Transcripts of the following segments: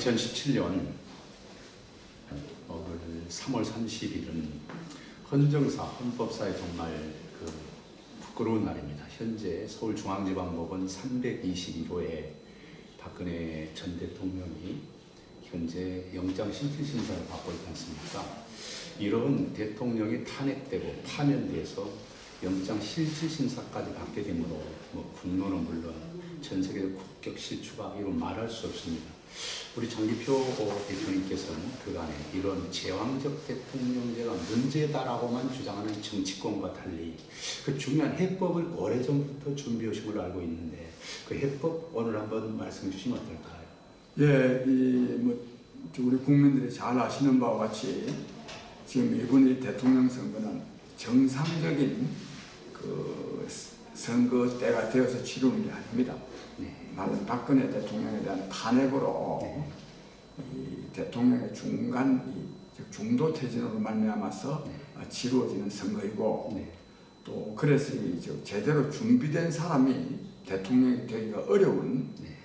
2017년 3월 30일은 헌정사, 헌법사에 정말 그 부끄러운 날입니다. 현재 서울중앙지방법원 321호에 박근혜 전 대통령이 현재 영장 실질 심사를 받고 있지 않습니까? 이런 대통령이 탄핵되고 파면돼서 영장 실질 심사까지 받게 되므로 뭐 국론은 물론 전 세계적 국격 실추가 이루 말할 수 없습니다. 우리 장기표 대표님께서는 그간에 이런 제왕적 대통령제가 문제다라고만 주장하는 정치권과 달리 그 중요한 해법을 오래전부터 준비해 오신 걸로 알고 있는데 그 해법 오늘 한번 말씀해 주시면 어떨까요? 예, 이뭐 우리 국민들이 잘 아시는 바와 같이 지금 이번 이 대통령 선거는 정상적인 그 선거 때가 되어서 치르는 게 아닙니다. 박근혜 대통령에 대한 탄핵으로 네. 이 대통령의 중간 이즉 중도 퇴진으로 말미암아서 네. 어, 치루어지는 선거이고 네. 또 그래서 이저 제대로 준비된 사람이 대통령이 되기가 어려운 네.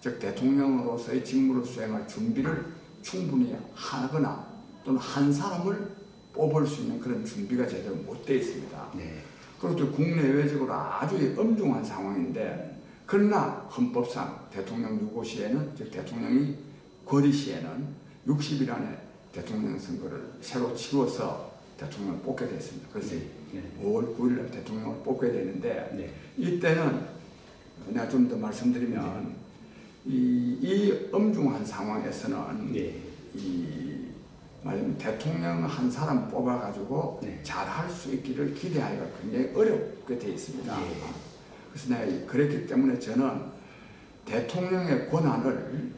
즉 대통령으로서의 직무를 수행할 준비를 충분히 하거나 또는 한 사람을 뽑을 수 있는 그런 준비가 제대로 못 되어 있습니다. 네. 그리고 또 국내외적으로 아주 엄중한 상황인데 그러나 헌법상 대통령 유고 시에는 즉 대통령이 거리 시에는 60일 안에 대통령 선거를 새로 치루어서 대통령을 뽑게 됐습니다. 그래서 네. 5월 9일 날 대통령을 뽑게 되는데 네. 이때는 내가 좀 더 말씀드리면 이, 이 엄중한 상황에서는 네. 이 말하자면 대통령 한 사람 뽑아가지고 네. 잘할 수 있기를 기대하기가 굉장히 어렵게 돼 있습니다. 예. 그래서 내가 그랬기 때문에 저는 대통령의 권한을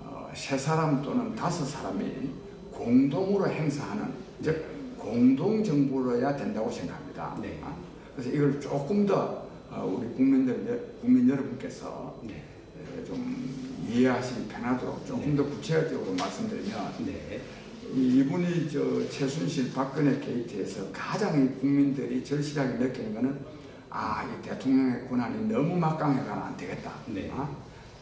어, 세 사람 또는 다섯 사람이 공동으로 행사하는 즉 공동 정부로야 된다고 생각합니다. 네. 아, 그래서 이걸 조금 더 어, 우리 국민들 국민 여러분께서 네. 에, 좀 이해하시기 편하도록 조금 네. 더 구체적으로 말씀드리면 네. 이- 이분이 저 최순실 박근혜 게이트에서 가장 이 국민들이 절실하게 느끼는 거는 아 이 대통령의 권한이 너무 막강해가는 안 되겠다. 네. 아?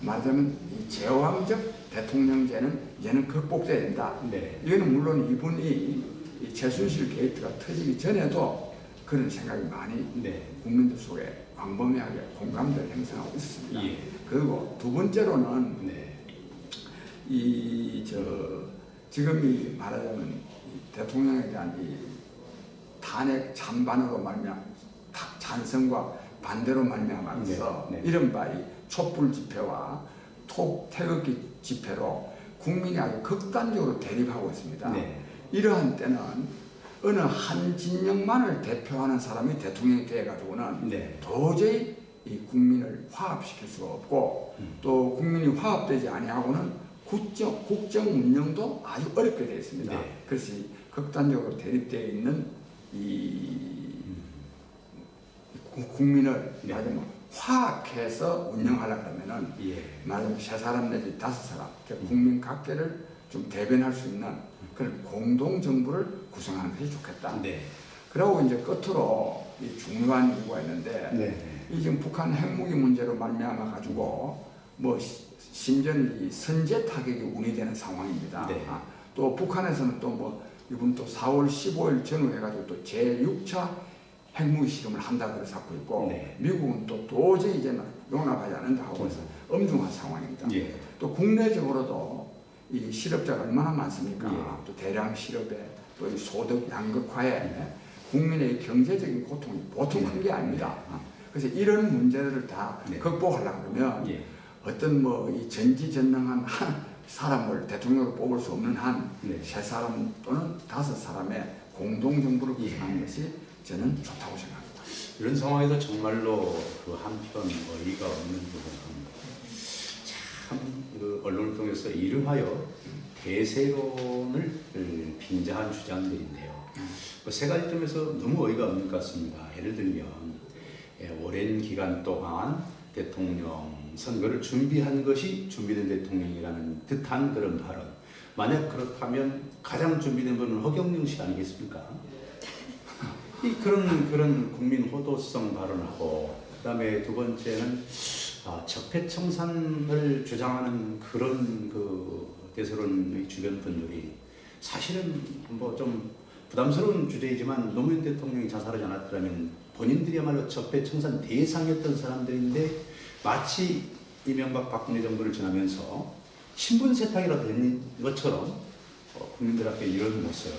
말하자면 이 제왕적 대통령제는 얘는 극복돼야 된다. 네. 이거는 물론 이분이 이 최순실 게이트가 터지기 전에도 그런 생각이 많이 네. 국민들 속에 광범위하게 공감대를 형성하고 있습니다. 예. 그리고 두 번째로는 네. 이저 지금 이 말하자면 이 대통령에 대한 이 탄핵 찬반으로 타- 찬성과 반대로 말미암아서 네, 네. 이른바 이 촛불 집회와 톡 태극기 집회로 국민이 아주 극단적으로 대립하고 있습니다. 네. 이러한 때는 어느 한 진영만을 대표하는 사람이 대통령이 되어가지고는 네. 도저히 이 국민을 화합시킬 수가 없고 음. 또 국민이 화합되지 아니하고는 국정, 국정 운영도 아주 어렵게 되어 있습니다. 네. 그래서 이 극단적으로 대립되어 있는 이 구- 국민을 네. 말하자면 화합해서 운영하려 그러면은 예. 말하자면 세 사람 내지 다섯 사람 그러니까 국민 각계를 좀 대변할 수 있는 그런 공동 정부를 구성하는 것이 좋겠다. 네. 그리고 이제 끝으로 이 중요한 이유가 있는데 네. 이 지금 북한 핵무기 문제로 말미암아 가지고 뭐 시- 심지어는 이 선제 타격이 운이되는 상황입니다. 네. 아, 또 북한에서는 또 뭐 이번 또 4월 15일 전후해 가지고 또 제6차 핵무기 실험을 한다 그래서 하고 있고 네. 미국은 또 도저히 이제는 용납하지 않는다 하고 해서 엄중한 상황입니다. 예. 또 국내적으로도 이 실업자가 얼마나 많습니까? 예. 또 대량 실업에 또이 소득 양극화에 국민의 경제적인 고통이 보통 큰 게 아닙니다. 그래서 이런 문제들을 다 네. 극복하려고 그러면 예. 어떤 뭐 이 전지전능한 한 사람을 대통령으로 뽑을 수 없는 한세 네. 사람 또는 다섯 사람의 공동 정부를 예. 구성하는 것이 저는 좋다고 생각합니다. 이런 상황에서 정말로 그 한편 어이가 없는 부분은 참그 언론을 통해서 이름하여 대세론을 빙자한 주장들인데요. 그 세 가지 점에서 너무 어이가 없는 것 같습니다. 예를 들면 예, 오랜 기간 동안 대통령 선거를 준비한 것이 준비된 대통령이라는 듯한 그런 발언. 만약 그렇다면 가장 준비된 분은 허경영 씨 아니겠습니까? 이 그런 그런 국민 호도성 발언하고 그다음에 두 번째는 아, 적폐청산을 주장하는 그런 그 대서론 주변 분들이 사실은 뭐 좀 부담스러운 주제이지만 노무현 대통령이 자살하지 않았더라면 본인들이야말로 적폐청산 대상이었던 사람들인데 마치 이명박 박근혜 정부를 지나면서 신분 세탁이라도 된 것처럼 어, 국민들 앞에 이런 모습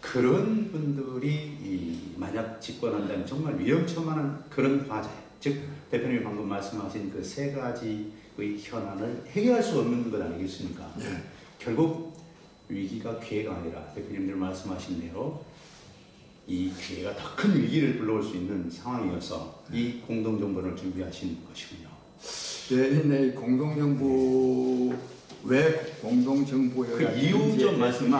그런 분들이 이 만약 집권한다면 정말 위험천만한 그런 화제 즉 대표님이 방금 말씀하신 그 세 가지의 현안을 해결할 수 없는 것 아니겠습니까? 예. 결국 위기가 기회가 아니라 대표님들 말씀하신 대로 이 기회가 더 큰 위기를 불러올 수 있는 상황이어서 이 공동정보를 준비하신 것이군요. 예, 근데 이 공동정부 왜 공동정부여야 그 이유 좀 말씀.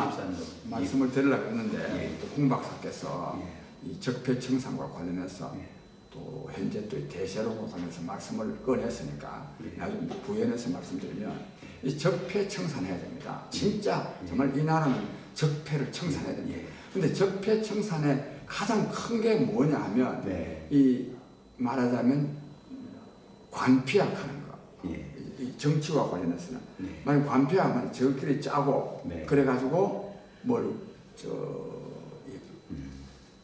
말씀을 드리려고 했는데 예. 또홍 박사께서 예. 이 적폐청산과 관련해서 예. 또 현재 또이 대세론과 관련해서 말씀을 꺼냈으니까 예. 나중에 부연해서 말씀드리면 이 적폐청산해야 됩니다. 진짜 정말 이 나라는 적폐를 청산해야 됩니다. 예. 근데 적폐청산의 가장 큰 게 뭐냐 하면 네. 이 말하자면 관피학하는 거. 정치와 관련해서는 네. 만약 관피하면 저끼리 짜고 네. 그래가지고 뭘저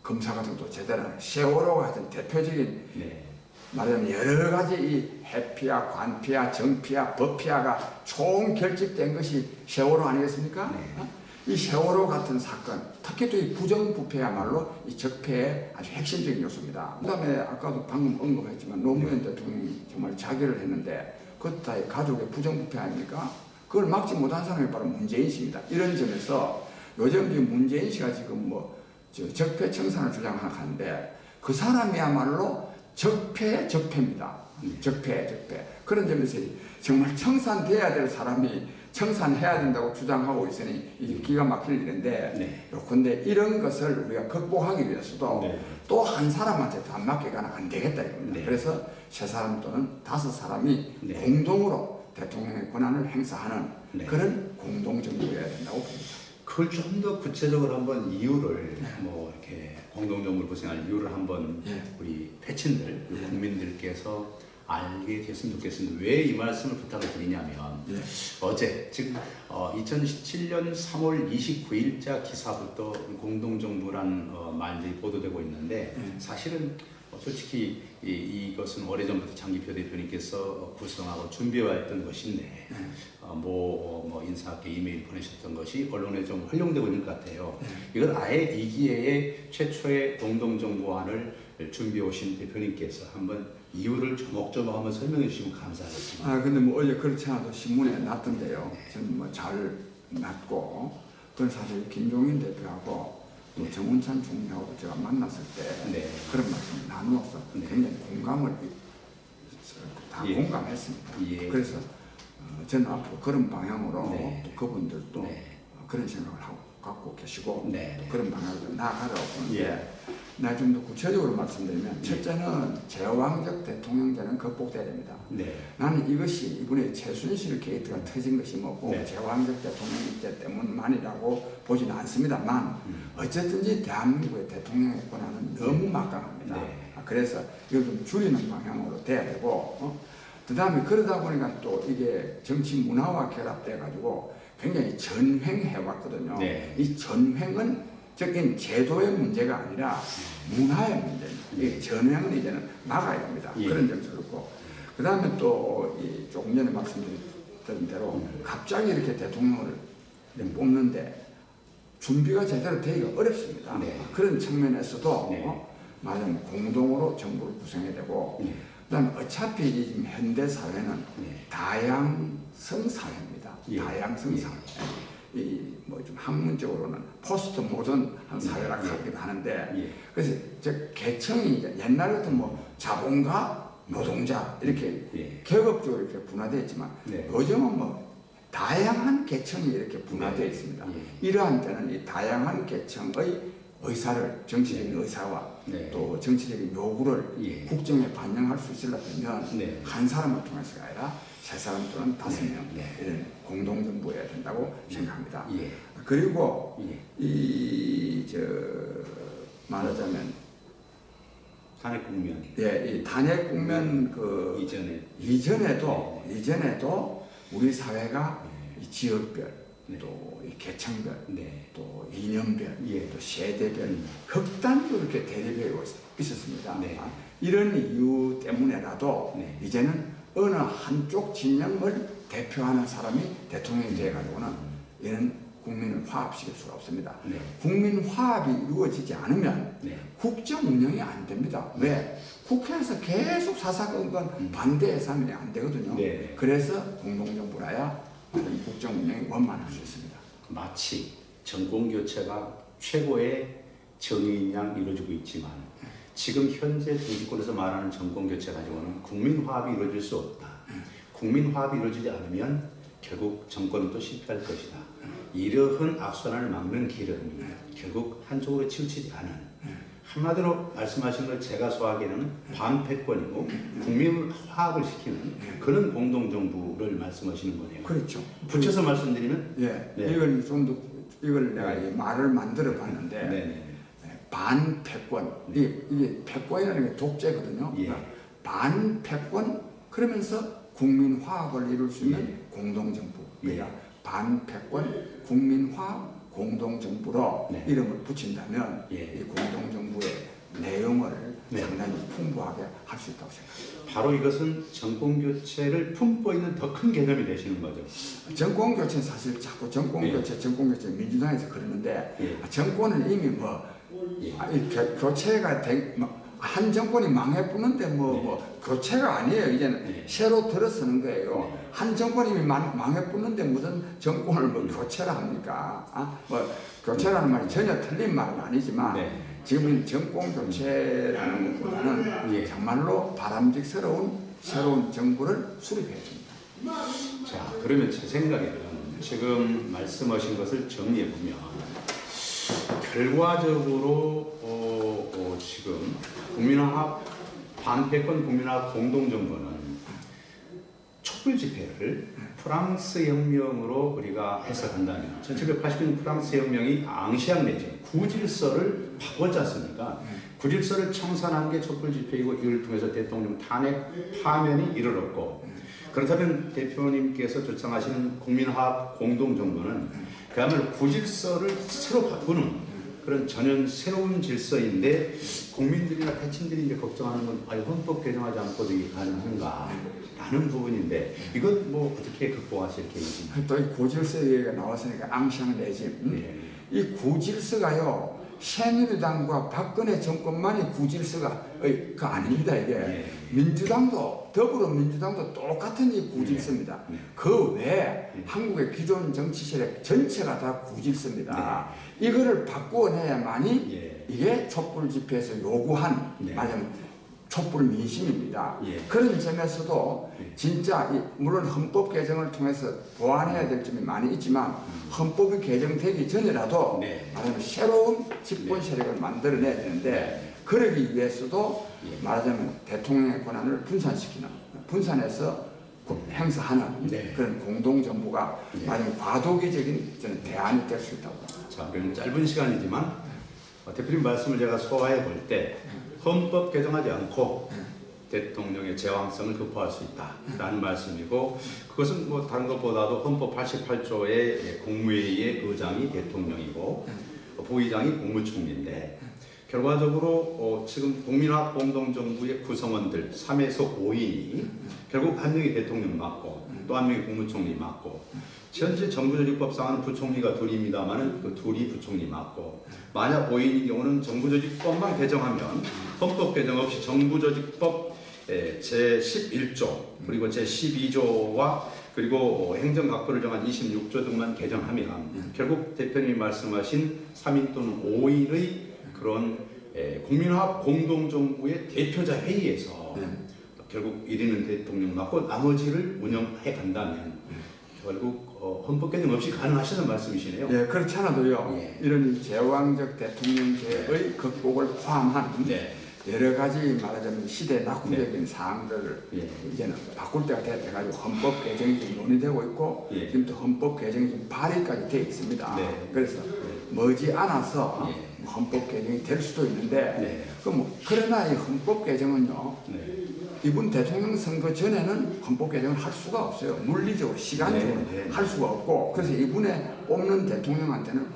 검사 같은 것도 제대로 안 해. 세월호 같은 대표적인 네. 말하자면 여러 가지 이 해피아, 관피아, 정피아, 법피아가 총 결집된 것이 세월호 아니겠습니까? 네. 어? 이 세월호 같은 사건, 특히 또 이 부정부패야말로 이 적폐의 아주 핵심적인 요소입니다. 그 다음에 아까도 방금 언급했지만 노무현 대통령이 정말 자결을 했는데 그것 다 가족의 부정부패 아닙니까? 그걸 막지 못한 사람이 바로 문재인 씨입니다. 이런 점에서 요즘 이 문재인 씨가 지금 뭐저 적폐 청산을 주장하는데 그 사람이야말로 적폐 적폐입니다. 네. 적폐 적폐 그런 점에서 정말 청산돼야 될 사람이 청산해야 된다고 주장하고 있으니 이게 기가 막힐 일인데 네. 요컨대 이런 것을 우리가 극복하기 위해서도 네. 또한 사람한테 안 맡겨가는 안 되겠다 이겁니다. 네. 그래서 세 사람 또는 다섯 사람이 네. 공동으로 대통령의 권한을 행사하는 네. 그런 공동정부여야 된다고 봅니다. 그걸 좀 더 구체적으로 한번 이유를 뭐 이렇게 공동정부를 구성할 이유를 한번 예. 우리 패친들 예. 국민들께서 알게 됐으면 좋겠습니다. 왜 이 말씀을 부탁을 드리냐면 예. 어제 즉 어, 2017년 3월 29일자 기사부터 공동정부란 어, 말들이 보도되고 있는데 예. 사실은 어, 솔직히 이, 이것은 오래전부터 장기표 대표님께서 어, 구성하고 준비해왔던 것인데 예. 어, 뭐, 뭐 인사학계 이메일 보내셨던 것이 언론에 좀 활용되고 있는 것 같아요. 네. 이걸 아예 이 기회에 최초의 공동정보안을 준비해 오신 대표님께서 한번 이유를 조목조목 한번 설명해 주시면 감사하겠습니다. 아 근데 뭐 어제 그렇지 않아도 신문에 났던데요. 네. 저는 뭐 잘 났고 그건 사실 김종인 대표하고 또 정운찬 총리하고 제가 만났을 때 네. 그런 말씀 나누어서 네. 굉장히 공감을 다 예. 공감했습니다. 예. 그래서 어, 저는 앞으로 그런 방향으로 네. 또 그분들도 네. 어, 그런 생각을 하고 갖고 계시고 네. 네. 그런 방향으로 나아가라고 보는데 예. 나 좀 더 구체적으로 말씀드리면 예. 첫째는 제왕적 대통령제는 극복돼야 됩니다. 네. 나는 이것이 이번에 최순실 게이트가 터진 것이 뭐고 네. 제왕적 대통령제 때문만이라고 보지는 않습니다만 음. 어쨌든지 대한민국의 대통령의 권한은 너무 막강합니다. 네. 아, 그래서 이걸 좀 줄이는 방향으로 돼야 되고 어? 그 다음에 그러다 보니까 또 이게 정치 문화와 결합돼 가지고 굉장히 전횡해 왔거든요. 네. 이 전횡은 적인 제도의 문제가 아니라 문화의 문제입니다. 이 전횡은 이제는 막아야 됩니다. 예. 그런 점에서 그렇고 그 다음에 또이 조금 전에 말씀드린 대로 갑자기 이렇게 대통령을 뽑는데 준비가 제대로 되기가 어렵습니다. 네. 그런 측면에서도 네. 어, 말하자면 공동으로 정부를 구성해야 되고 네. 그다음에 어차피 이 지금 현대 사회는 네. 다양성 사회입니다. 예. 다양성 예. 사회. 학문적으로는 포스트 모던 한 사회라 예. 하기도 하는데 예. 그래서 저 계층이 이제 옛날 같은 뭐 자본가, 노동자 이렇게 예. 계급적으로 이렇게 분화되어 있지만 네. 요즘은 뭐 다양한 계층이 이렇게 분화되어 네. 있습니다. 예. 이러한 때는 이 다양한 계층의 의사를 정치적인 의사와 네. 또 정치적인 요구를 예. 국정에 반영할 수 있으려면 네. 한 사람을 통해서가 아니라 세 사람 또는 다섯 네. 명 네. 이런 공동정부여야 된다고 생각합니다. 예. 그리고 예. 이저 말하자면 탄핵 국면 예, 이 단핵 국면 그 이전에 이전에도 이전에도 우리 사회가 이 지역별, 네. 또이 계층별, 네. 또 이념별, 예. 또 세대별 음. 극단으로 이렇게 대립해 있었습니다. 네. 아, 이런 이유 때문에라도 네. 이제는 어느 한쪽 진영을 대표하는 사람이 대통령이 돼가지고는 얘는 국민을 화합시킬 수가 없습니다. 네. 국민 화합이 이루어지지 않으면 네. 국정 운영이 안 됩니다. 왜? 국회에서 계속 사사건건 음. 반대해서 하면 안 되거든요. 네. 그래서 공동정부라야 이 국정 운영이 원만할 수 있습니다. 마치 정권 교체가 최고의 정의인 양 이루어지고 있지만 지금 현재 정치권에서 말하는 정권 교체 가지고는 국민 화합이 이루어질 수 없다. 국민 화합이 이루어지지 않으면 결국 정권은 또 실패할 것이다. 이러한 악순환을 막는 길은 결국 한쪽으로 치우치지 않은 한마디로 말씀하신 걸 제가 소화하기에는 반패권이고 국민 화합을 시키는 그런 공동정부를 말씀하시는 거네요. 그렇죠. 붙여서 말씀드리면 예, 네. 이걸 좀 더, 이걸 내가 이 말을 만들어 봤는데, 네네. 반패권, 이게, 이게 패권이라는 게 독재거든요. 예. 그러니까 반패권, 그러면서 국민 화합을 이룰 수 있는 예. 공동정부. 그러니까 예. 반패권, 국민 화합, 공동정부로 네. 이름을 붙인다면 예. 이 공동정부의 내용을 네. 상당히 풍부하게 할 수 있다고 생각합니다. 바로 이것은 정권 교체를 품고 있는 더 큰 개념이 되시는 거죠. 정권 교체 사실 자꾸 정권 예. 교체, 정권 교체 민주당에서 그러는데 예. 정권은 이미 뭐 예. 아, 교체가 된, 뭐, 한 정권이 망해보는데 뭐, 네. 뭐 교체가 아니에요. 이제는 네. 새로 들어서는 거예요. 네. 한 정권이 망, 망해보는데 무슨 정권을 뭐 음. 교체를 합니까? 아, 뭐 교체라는 말이 전혀 틀린 말은 아니지만 네. 지금 정권 교체라는 것보다는 예. 정말로 바람직스러운 새로운 정부를 수립해야 됩니다. 자, 그러면 제 생각에는 지금 말씀하신 것을 정리해 보면 결과적으로 어, 어, 지금 국민화합 반패권 국민화합 공동정부는 촛불 집회를 프랑스 혁명으로 우리가 해석한다면 1780년 프랑스 혁명이 앙시앙 내지 구질서를 바꿨지 않습니까? 구질서를 청산한 게 촛불 집회이고 이걸 통해서 대통령 탄핵 파면이 이르렀고 그렇다면 대표님께서 주창하시는 국민화합 공동정부는 그야말로 구질서를 새로 바꾸는 그런 전혀 새로운 질서인데 국민들이나 대친들이 이제 걱정하는 건 아니 헌법 개정하지 않고도 이게 가능한가라는 부분인데 이건 뭐 어떻게 극복하실 계획이신가요? 또 이 고질서 얘기가 나왔으니까 앙샹 레짐. 음? 예. 이 구질서가요 새누리당과 박근혜 정권만이 구질서가 의, 그 아닙니다 이게 예. 민주당도 더불어민주당도 똑같은 이 구질서입니다 네. 그 외에 네. 한국의 기존 정치 세력 전체가 다 구질서입니다 이거를 바꾸어내야만이 예. 이게 촛불 집회에서 요구한 네. 말하자면 촛불 민심입니다 예. 그런 점에서도 예. 진짜 이 물론 헌법 개정을 통해서 보완해야 될 점이 많이 있지만 헌법이 개정되기 전이라도 음. 네. 말하자면 새로운 집권 네. 세력을 만들어내야 되는데 네. 그러기 위해서도 예. 말하자면 대통령의 권한을 분산시키는 분산해서 고- 행사하는 네. 그런 공동정부가 네. 말하자면 과도기적인 저는 대안이 될 수 있다고 봅니다. 자, 그럼 짧은 시간이지만 어, 대표님 말씀을 제가 소화해 볼 때 헌법 개정하지 않고 대통령의 제왕성을 극복할 수 있다라는 말씀이고 그것은 뭐 다른 것보다도 헌법 88조의 국무회의의 의장이 대통령이고 어, 부의장이 국무총리인데 결과적으로 어, 지금 국민화합 공동정부의 구성원들 3에서 5인이 결국 한 명이 대통령 맡고 또 한 명이 국무총리 맡고 현재 정부조직법상은 부총리가 둘입니다만은 그 둘이 부총리 맡고 만약 5인인 경우는 정부조직법만 개정하면 헌법 개정 없이 정부조직법 제11조 그리고 제12조와 그리고 행정각부를 정한 26조 등만 개정하면 결국 대표님이 말씀하신 3인 또는 5인의 그런 에, 국민화합 공동정부의 대표자 회의에서 네. 결국 1위는 대통령 맡고 나머지를 운영해 간다면 결국 어, 헌법 개정 없이 가능하시는 말씀이시네요. 예, 그렇지 않아도요 예. 이런 제왕적 대통령제의 극복을 포함한 네. 여러 가지 말하자면 시대 낙후적인 사항들을 예. 이제는 바꿀 때가 돼가지고 헌법 개정이 지금 논의되고 있고 예. 지금 또 헌법 개정이 지금 발의까지 돼 있습니다. 네. 그래서 머지 않아서 예. 헌법 개정이 될 수도 있는데 네. 그 뭐, 그러나 이 헌법 개정은요 네. 이분 대통령 선거 전에는 헌법 개정을 할 수가 없어요. 물리적으로 시간적으로 네, 네. 할 수가 없고 그래서 이분의 뽑는 대통령한테는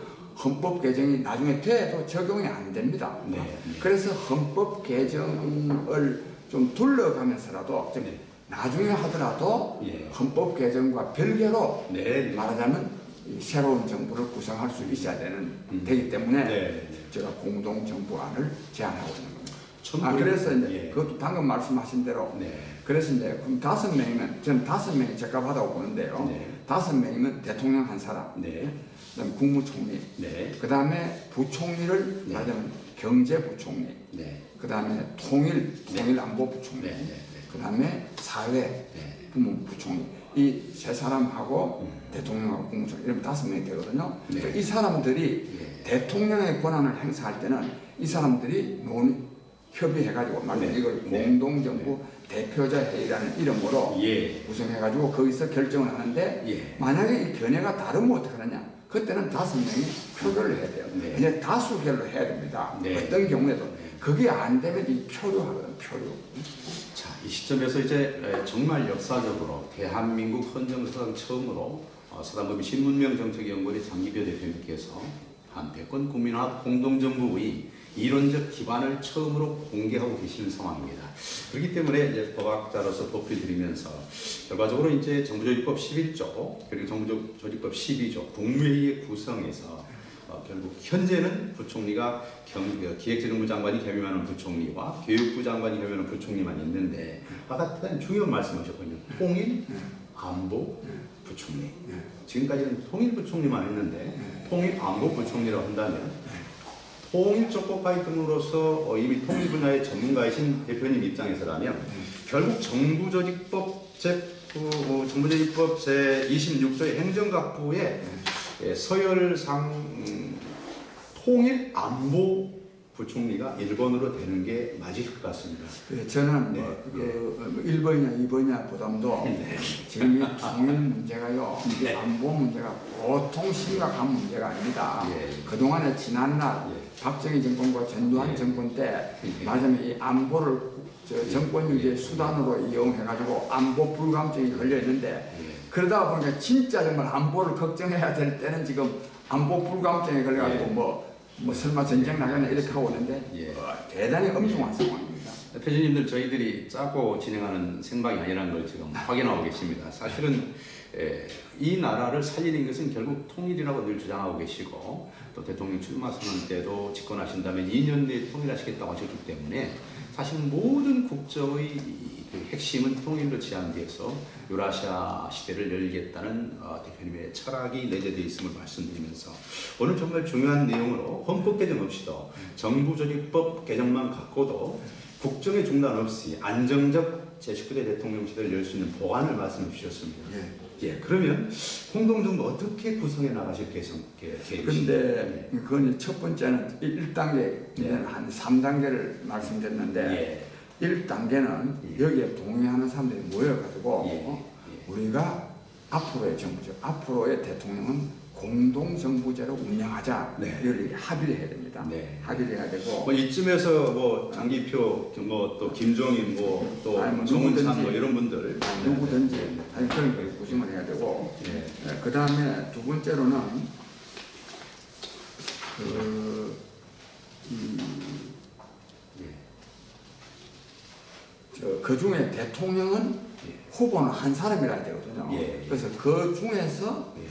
헌법 개정이 나중에 돼도 적용이 안 됩니다. 네, 네. 그래서 헌법 개정을 좀 둘러가면서라도 좀 네. 나중에 하더라도 예. 헌법 개정과 별개로 네. 말하자면 이 새로운 정부를 구성할 수 있어야 되는 음. 되기 때문에 네. 네. 제가 공동 정부안을 제안하고 있는 겁니다. 전아 그래서 이제 예. 그것도 방금 말씀하신 대로 네. 그래서 이제 그럼 다섯 명이면 저는 다섯 명이 적합하다고 보는데요. 네. 다섯 명이면 대통령 한 사람, 네. 그다음 국무총리, 네. 그 다음에 부총리를 네. 말하자면 경제부총리, 네. 그 다음에 통일 통일안보부총리, 네. 네. 그 다음에 사회 네. 부문부총리 이 세 사람하고 음. 대통령하고 국무총리 이러면 다섯 명이 되거든요. 네. 이 사람들이 예. 대통령의 권한을 행사할 때는 이 사람들이 논 협의해가지고 말하자면 네. 이걸 네. 공동정부 대표자 회의라는 이름으로 예. 구성해가지고 거기서 결정을 하는데 예. 만약에 이 견해가 다르면 어떻게 하느냐? 그때는 다섯 명이 표결을 해야 돼요. 네. 이제 다수결로 해야 됩니다. 네. 어떤 경우에도 그게 안 되면 이 표류하거든 표류. 자, 이 시점에서 이제 에, 정말 역사적으로 대한민국 헌정사상 처음으로 어, 서당범위 신문명 정책연구원의 장기표 대표님께서 한 대권 국민화합 공동정부의 이론적 기반을 처음으로 공개하고 계시는 상황입니다. 그렇기 때문에 이제 법학자로서 법을 드리면서 결과적으로 이제 정부조직법 11조 그리고 정부조직법 12조 국무회의의 구성에서 어, 결국 현재는 부총리가 경, 그 기획재정부 장관이 겸임하는 부총리와 교육부 장관이 겸임하는 부총리만 있는데 아까 대단히 중요한 말씀하셨거든요. 통일, 안보, 부총리. 지금까지는 통일 부총리만 했는데 통일 안보 부총리라고 한다면 통일 적법가의 등으로서 어, 이미 통일 분야의 전문가이신 대표님 입장에서라면 결국 정부조직법 제 어, 정부조직법 제 26조의 행정각부의 예, 서열상 음, 통일 안보 부총리가 1번으로 되는 게 맞을 것 같습니다. 그 저는 네. 뭐, 그 1번이냐 2번이냐 보담도 네. 지금 이 통일 문제가요. 이 네. 안보 문제가 보통 심각한 문제가 아닙니다. 예. 그동안에 지난날 예. 박정희 정권과 전두환 예. 정권 때 예. 말하자면 이 안보를 저 정권 유지의 수단으로 이용해가지고 안보 불감증이 걸려 있는데 예. 그러다 보니까 진짜 정말 안보를 걱정해야 될 때는 지금 안보 불감증에 걸려가지고 예. 뭐, 뭐 설마 전쟁 나겠나 이렇게 하고 있는데 예. 어, 대단히 엄중한 상황입니다. 대표님들 저희들이 짜고 진행하는 생방이 아니라는 걸 지금 확인하고 계십니다. 사실은 에, 이 나라를 살리는 것은 결국 통일이라고 늘 주장하고 계시고 또 대통령 출마 선언 때도 집권하신다면 2년 내에 통일하시겠다고 하셨기 때문에 사실 모든 국정의 이그 핵심은 통일로 지향돼서 유라시아 시대를 열겠다는 어, 대표님의 철학이 내재되어 있음을 말씀드리면서 오늘 정말 중요한 내용으로 헌법 개정 없이도 정부조직법 개정만 갖고도 국정의 중단 없이 안정적 제19대 대통령 시대를 열 수 있는 보안을 말씀해 주셨습니다. 예. 예, 그러면 공동정부 어떻게 구성해 나가실 계획, 계획이신가요? 근데 그건 첫 번째는 1단계, 예. 한 3단계를 말씀드렸는데 예. 1단계는 예. 여기에 동의하는 사람들이 모여가지고 예. 예. 우리가 앞으로의 정부죠. 앞으로의 대통령은 공동정부제로 운영하자. 네. 이걸 합의를 해야 됩니다. 네. 합의를 해야 되고 뭐 이쯤에서 뭐 장기표, 뭐 또 김종인, 뭐또 아니, 뭐 정은찬. 뭐 이런 분들 누구든지 아니 그런 걸 구성을 해야 되고 예. 그 다음에 두 번째로는 그, 음, 예. 저, 그 중에 대통령은 예. 후보는 한 사람이라 되거든요. 예. 그래서 그 중에서 예.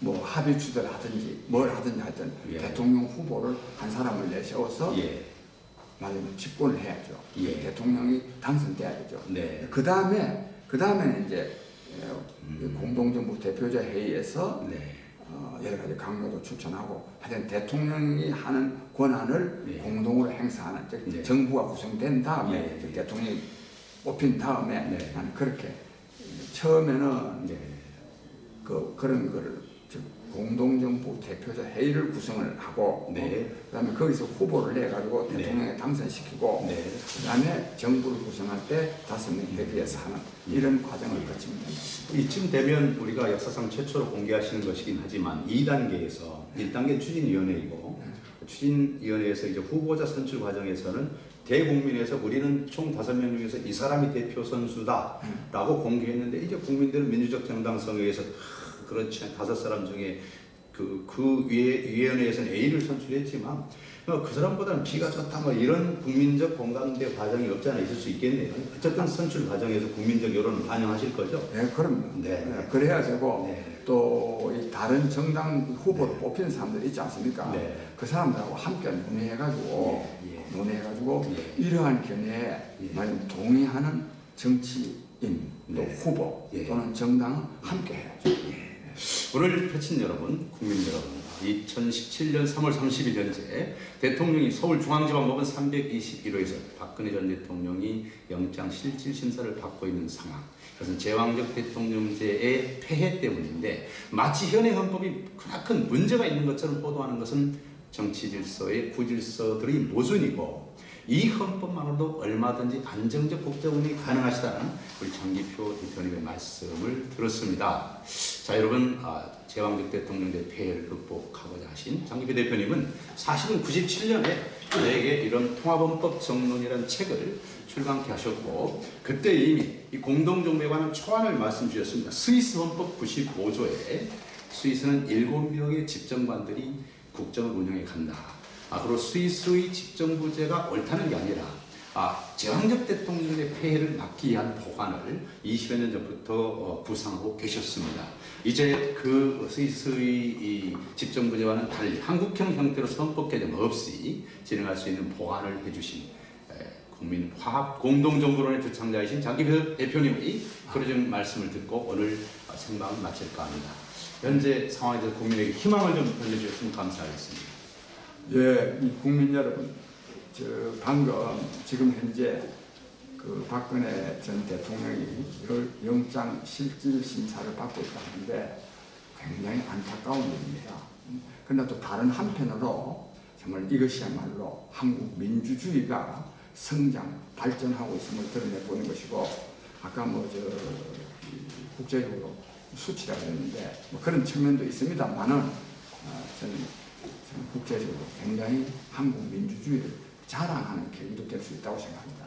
뭐 합의 추대를 하든지 뭘 하든지 하여튼 예. 대통령 후보를 한 사람을 내세워서 예. 말하자면 집권을 해야죠. 예. 대통령이 당선돼야 되죠. 네. 그 다음에 그 다음에는 이제 음. 공동정부 대표자 회의에서 네. 어, 여러 가지 강요도 추천하고 하여튼 대통령이 하는 권한을 예. 공동으로 행사하는 즉 네. 정부가 구성된 다음에 예. 즉 대통령이 뽑힌 다음에 네. 나는 그렇게 처음에는 네. 그 그런 거를 즉 공동정부 대표자 회의를 구성을 하고 네. 그다음에 거기서 후보를 내 가지고 네. 대통령에 당선시키고 네. 그다음에 정부를 구성할 때 다섯 명 회비해서 하는 이런 과정을 거치면 됩니다. 이쯤 되면 우리가 역사상 최초로 공개하시는 것이긴 하지만 2단계에서 1단계 추진위원회이고 추진위원회에서 이제 후보자 선출 과정에서는 대국민에서 우리는 총 다섯 명 중에서 이 사람이 대표 선수다라고 공개했는데 이제 국민들은 민주적 정당성에 의해서 하, 그렇지 않- 다섯 사람 중에 그, 그 위에, 위원회에서는 A를 선출했지만 어, 그 사람보다는 B가 좋다 뭐 이런 국민적 공감대 과정이 없지 않아 있을 수 있겠네요. 어쨌든 선출 과정에서 국민적 여론을 반영하실 거죠? 네, 그럼요. 네. 네, 그래야 되고 네. 또이 다른 정당 후보로 뽑힌 사람들 있지 않습니까? 네. 그 사람들하고 함께 논의해가지고 예, 예. 논의해가지고 예. 이러한 견해에 예. 만약 동의하는 정치인 또 네. 후보 예. 또는 정당은 함께 해야죠. 오늘 표친 여러분, 국민 여러분, 2017년 3월 30일 현재 대통령이 서울중앙지방법원 321호에서 박근혜 전 대통령이 영장 실질 심사를 받고 있는 상황. 그것은 제왕적 대통령제의 폐해 때문인데 마치 현행 헌법이 크나큰 문제가 있는 것처럼 보도하는 것은 정치 질서의 구질서들의 모순이고 이 헌법만으로도 얼마든지 안정적 국정운이 가능하시다는 우리 장기표 대표님의 말씀을 들었습니다. 자 여러분 아, 제왕적 대통령제 폐해를 극복하고자 하신 장기표 대표님은 사실은 97년에 저에게 이런 통합헌법 정론이라는 책을 출간케 하셨고 그때 이미 이 공동정부에 관한 초안을 말씀 주셨습니다. 스위스 헌법 95조에 스위스는 7명의 집정관들이 국정을 운영해 간다. 앞으로 스위스의 집정부제가 옳다는 게 아니라 아, 제왕적 대통령의 폐해를 막기 위한 보관을 20여 년 전부터 어, 구상하고 계셨습니다. 이제 그 스위스의 이 집정부제와는 달리 한국형 형태로 선법 개정 없이 진행할 수 있는 보완을 해주신 에, 국민 화합 공동정부론의 주창자이신 장기표 대표님의 그러진 말씀을 듣고 오늘 어, 생방을 마칠까 합니다. 현재 상황에 대해서 국민에게 희망을 좀 전해주셨으면 감사하겠습니다. 예, 이 국민 여러분, 저 방금 지금 현재 그 박근혜 전 대통령이 영장 실질 심사를 받고 있다는데 굉장히 안타까운 일입니다. 음, 그러나 또 다른 한편으로 정말 이것이야말로 한국 민주주의가 성장, 발전하고 있음을 드러내보는 것이고 아까 뭐 저 국제적으로 수치라고 했는데 뭐 그런 측면도 있습니다만은 어, 저는 저는 국제적으로 굉장히 한국 민주주의를 자랑하는 계기도 될 수 있다고 생각합니다.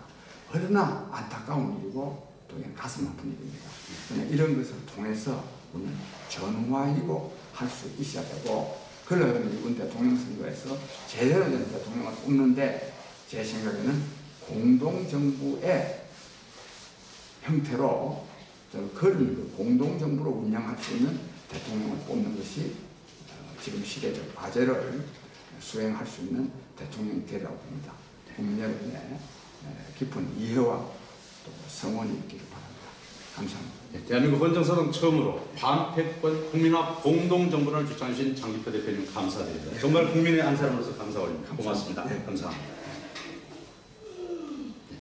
그러나 안타까운 일이고 또 가슴 아픈 일입니다. 이런 것을 통해서 우리는 전화이고 할 수 있어야 되고 그러려면 이번 대통령 선거에서 제대로 된 대통령을 뽑는데 제 생각에는 공동정부의 형태로 그런 공동정부로 운영할 수 있는 대통령을 뽑는 것이 어, 지금 시대적 과제를 수행할 수 있는 대통령이 되라고 봅니다. 국민 여러분의 에, 깊은 이해와 또 성원이 있기를 바랍니다. 감사합니다. 네, 대한민국 헌정사상 처음으로 반패권 국민화 공동정부를 주창하신 장기표 대표님 감사드립니다. 정말 국민의 한 사람으로서 감사 올립니다. 고맙습니다. 네. 감사합니다.